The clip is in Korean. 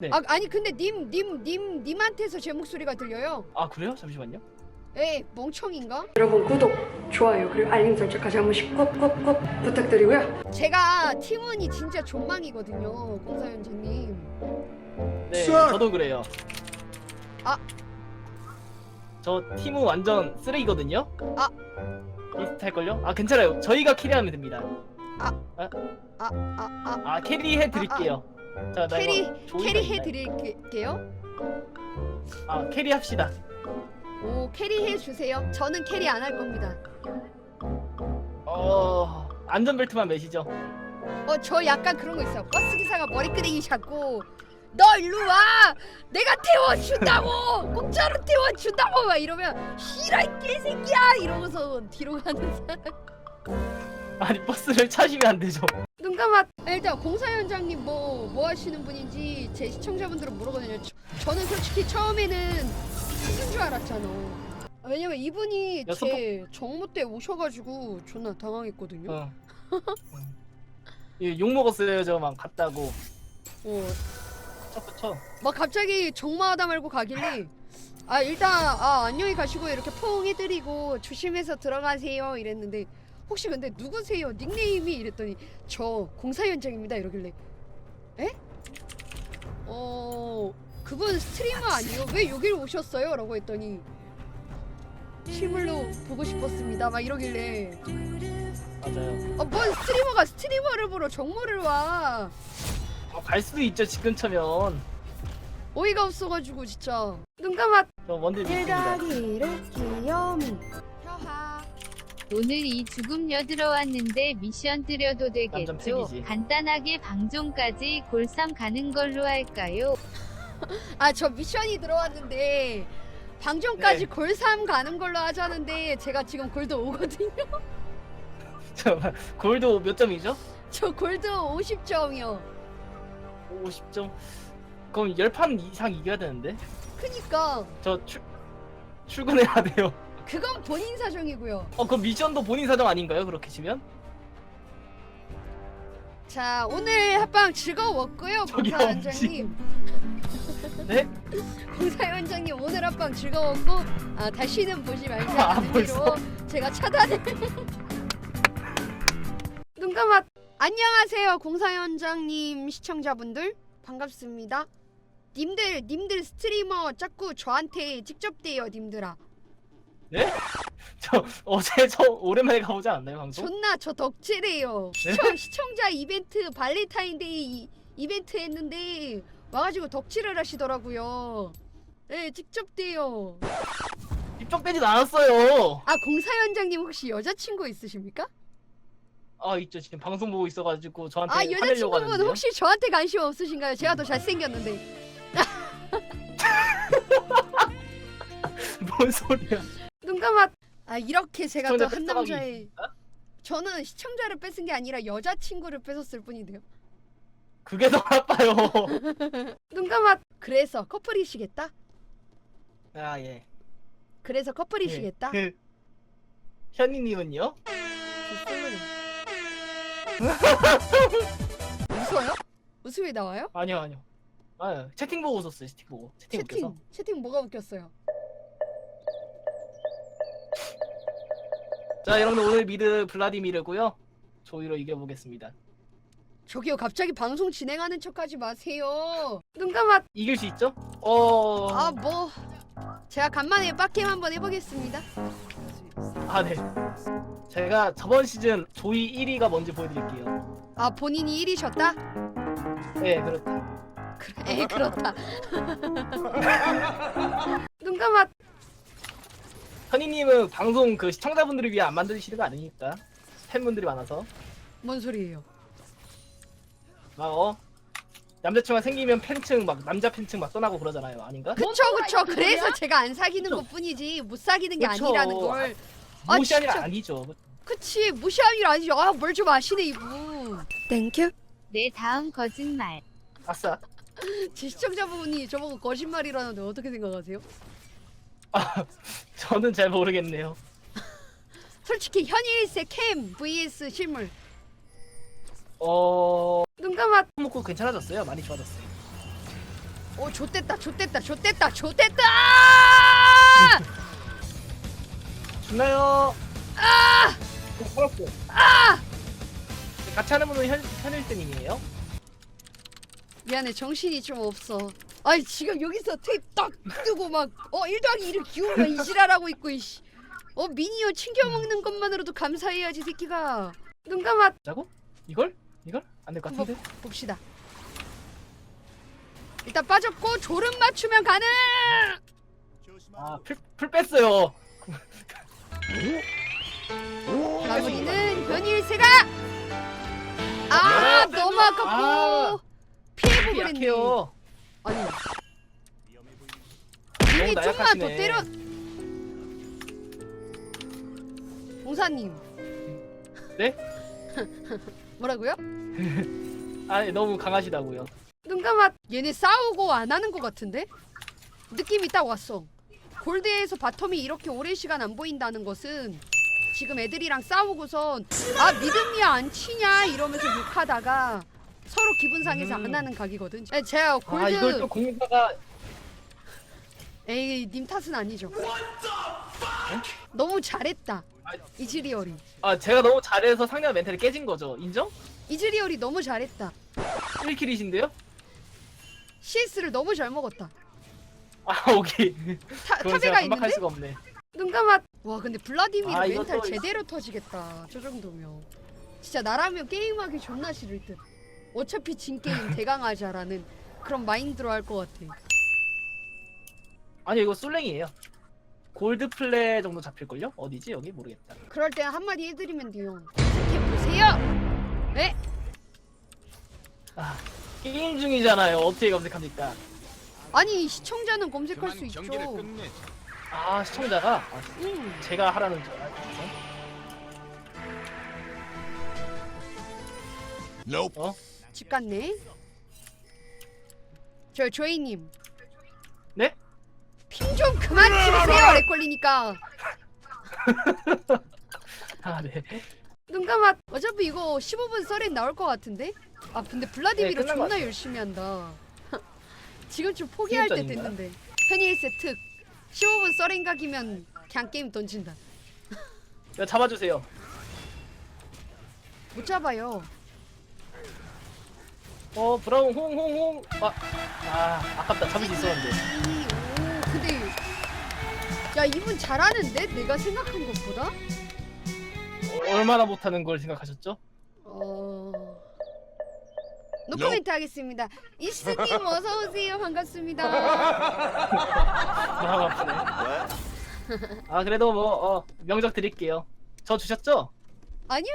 네. 아 아니 근데 님 님 님 님한테서 제 목소리가 들려요. 아 그래요? 잠시만요. 에 멍청인가? 여러분 구독, 좋아요 그리고 알림 설정까지 한 번씩 꼭꼭꼭 부탁드리고요. 제가 팀원이 진짜 존망이거든요, 공사연주님. 네, 썰! 저도 그래요. 아. 저 팀은 완전 쓰레기거든요. 아. 비슷할 걸요? 아 괜찮아요. 저희가 캐리하면 됩니다. 아 아, 아 캐리해 드릴게요. 자, 나 캐리- 이거 조이가 캐리 있나요? 해드릴게요. 아 캐리 합시다. 오 캐리 해 주세요. 저는 캐리 안 할 겁니다. 어 안전벨트만 매시죠. 어 저 약간 그런 거 있어요. 버스 기사가 머리끄댕이 잡고 너 일로 와. 내가 태워 준다고. 공짜로 태워 준다고 막 이러면 이 개새끼야 이러면서 뒤로 가는 사람. 아니 버스를 차시면 안 되죠. 눈 감아. 일단 공사위원장님 뭐 뭐 하시는 분인지 제 시청자분들은 모르거든요. 저, 저는 솔직히 처음에는 무슨 줄 알았잖아. 왜냐면 이분이 야, 제 정모 때 오셔가지고 존나 당황했거든요. 어. 예, 욕 먹었어요 저만 갔다고. 어, 그쵸 그쵸. 막 갑자기 정마하다 말고 가길래 아 일단 아 안녕히 가시고 이렇게 포옹 해드리고 조심해서 들어가세요 이랬는데 혹시 근데 누구세요? 닉네임이 이랬더니 저 공사위원장입니다 이러길래. 에? 어 그분 스트리머 아니에요? 왜 여기를 오셨어요? 라고 했더니 실물로 보고 싶었습니다. 막 이러길래. 맞아요. 아 뭔 스트리머가 스트리머를 보러 정모를 와. 어, 갈 수도 있죠 지금처면. 어이가 없어가지고 진짜. 눈 감아. 저 원딜 믿습니다. 귀요미 혀하 오늘 이 죽음녀 들어왔는데 미션 드려도 되겠죠? 간단하게 방종까지 골삼 가는 걸로 할까요? 아 저 미션이 들어왔는데 방종까지 네. 골3 가는 걸로 하자는데 제가 지금 골드 5거든요 잠깐만 골드 몇 점이죠? 저 골드 50점이요 50점. 그럼 10판 이상 이겨야 되는데. 그니까 저 출, 출근해야 돼요. 그건 본인 사정이고요 어, 그럼 미션도 본인 사정 아닌가요? 그렇게 치면? 자 오늘 합방 즐거웠고요 저기요, 공사위원장님 네? 공사위원장님 오늘 합방 즐거웠고 아 다시는 보지 아, 말자는 벌써? 의미로 제가 차단을 눈 감아 안녕하세요 공사위원장님 시청자분들 반갑습니다 님들 님들 스트리머 자꾸 저한테 직접 대요 님들아 저 어제 저 오랜만에 가보지 않았나요 방송? 존나 저 덕질해요 네? 시청, 시청자 이벤트 발렌타인데이 이- 이벤트 했는데 와가지고 덕질을 하시더라고요 네 직접 대요 입적되진 않았어요. 아 공사위원장님 혹시 여자친구 있으십니까? 아 있죠 지금 방송 보고 있어가지고 저한테 아 화내려고 여자친구분 하는데요. 혹시 저한테 관심 없으신가요? 제가 더 잘생겼는데 뭔 소리야? 아 이렇게 제가 또 한 남자의? 저는 시청자를 뺏은 게 아니라 여자 친구를 뺏었을 뿐인데요 그게 더 나빠요. 눈 감아 그래서 커플이시겠다? 아 예. 그래서 커플이시겠다? 그 현이님은요? 웃어요? 웃음이 나와요? 아니요 아니요. 아 채팅 보고 웃었어요 채팅 보고 채팅, 웃겨서. 채팅 채팅 뭐가 웃겼어요? 자 여러분들 오늘 미드 블라디미르고요. 조이로 이겨보겠습니다. 저기요 갑자기 방송 진행하는 척하지 마세요 눈 감아 이길 수 있죠? 어. 아 뭐 제가 간만에 빡게임 한번 해보겠습니다 아 네. 제가 저번 시즌 조이 1위가 뭔지 보여드릴게요. 아 본인이 1위셨다? 네 그렇다. 그래 에이 그렇다 눈 감아 현이님은 방송 그 시청자분들을 위해 안 만드시는 거 아니니까 팬분들이 많아서 뭔 소리예요 막 어. 남자친구가 생기면 팬층 막 남자 팬층 막 떠나고 그러잖아요 아닌가? 그쵸 그쵸 그래서 제가 안 사귀는 그쵸. 것 뿐이지 못 사귀는 게 그쵸. 아니라는 걸 아, 무시한 일 진짜. 아니죠. 그치 무시할 일 아니죠 아뭘 좀 아시네 이분 땡큐 내 다음 거짓말. 아싸. 제 시청자분이 저보고 거짓말이라는데 어떻게 생각하세요? 저는 잘 모르겠네요. 솔직히 현일세 캠 vs 실물 어. 눈 감아 먹고 괜찮아졌어요. 많이 좋아졌어요. 오 좆됐다 좆됐다 좆됐다 좆됐다 죽나요? 아! 살았어. 아! 같이 하는 분은 현, 현일 등이에요? 미안해 정신이 좀 없어 아니 지금 여기서 테이프 딱 뜨고 막어 1더하기 1을 기울면 이지랄하고 있고 이씨 어 미니어 챙겨 먹는 것만으로도 감사해야지 새끼가 눈 감아 자고? 이걸? 이걸? 안 될것 한번 같은데? 봅시다 일단 빠졌고 졸음 맞추면 가능 아, 풀, 풀 뺐어요. 마무리는 변일세가 아 너무 아깝고 아. 피해보고 그랬네 약해요. 아니 님이 좀만 더 나약하시네. 때려 봉사님 네? 뭐라고요? 아니, 너무 강하시다고요. 눈 감아 얘네 싸우고 안 하는 것 같은데? 느낌이 딱 왔어 골드에서 바텀이 이렇게 오랜 시간 안 보인다는 것은 지금 애들이랑 싸우고선 아 믿음이야 안 치냐 이러면서 욕하다가 서로 기분 상해서 음. 안 하는 각이거든 네, 제가 골드 아, 이걸 또 공유사가 에이 님 탓은 아니죠 너무 잘했다 이즈리얼이 아, 제가 너무 잘해서 상대방 멘탈이 깨진 거죠. 인정? 이즈리얼이 너무 잘했다 1킬이신데요? CS를 너무 잘 먹었다 아, 오케이. 타, 그건 제가 반박할 있는데? 수가 없네. 눈 감아 와 근데 블라디미르 아, 멘탈 이것도- 제대로 터지겠다 저 정도면 진짜 나라면 게임하기 존나 싫을 듯 어차피 진 게임 대강하자라는 그런 마인드로 할 것 같아 아니, 이거 솔랭이에요. 골드 플레 정도 잡힐걸요? 어디지? 여기? 모르겠다. 그럴 때 한마디 해드리면 돼요 검색해보세요 네? 아, 게임 중이잖아요. 어떻게 검색합니까? 아니 시청자는 검색할 수 있죠. 아, 시청자가 아, 음. 제가 하라는 줄 알고. Nope. 어? 집 갔네 저 조이님. 네? 핑 좀 그만 치세요 렉 걸리니까. 아, 네. 눈 감아. 어차피 이거 15분 썰엔 나올 것 같은데? 아 근데 블라디미르 네, 끝난 것 존나 같아요. 열심히 한다. 지금 좀 포기할 때? 됐는데. 페니일세 특. 15분 썰엔 각이면 그냥 게임 던진다. 이거 잡아주세요. 못 잡아요 어, 브라운 홍홍홍. 아, 아, 아깝다. 잡을 수 있었는데. 이, 오 근데 야 이분 잘하는데 내가 생각한 것보다 어, 얼마나 못하는 걸 생각하셨죠? 어 노코멘트 하겠습니다 이스님 어서 오세요 반갑습니다 마음 아프네. 아, 그래도 뭐, 어, 명적 드릴게요. 저 주셨죠? 아니요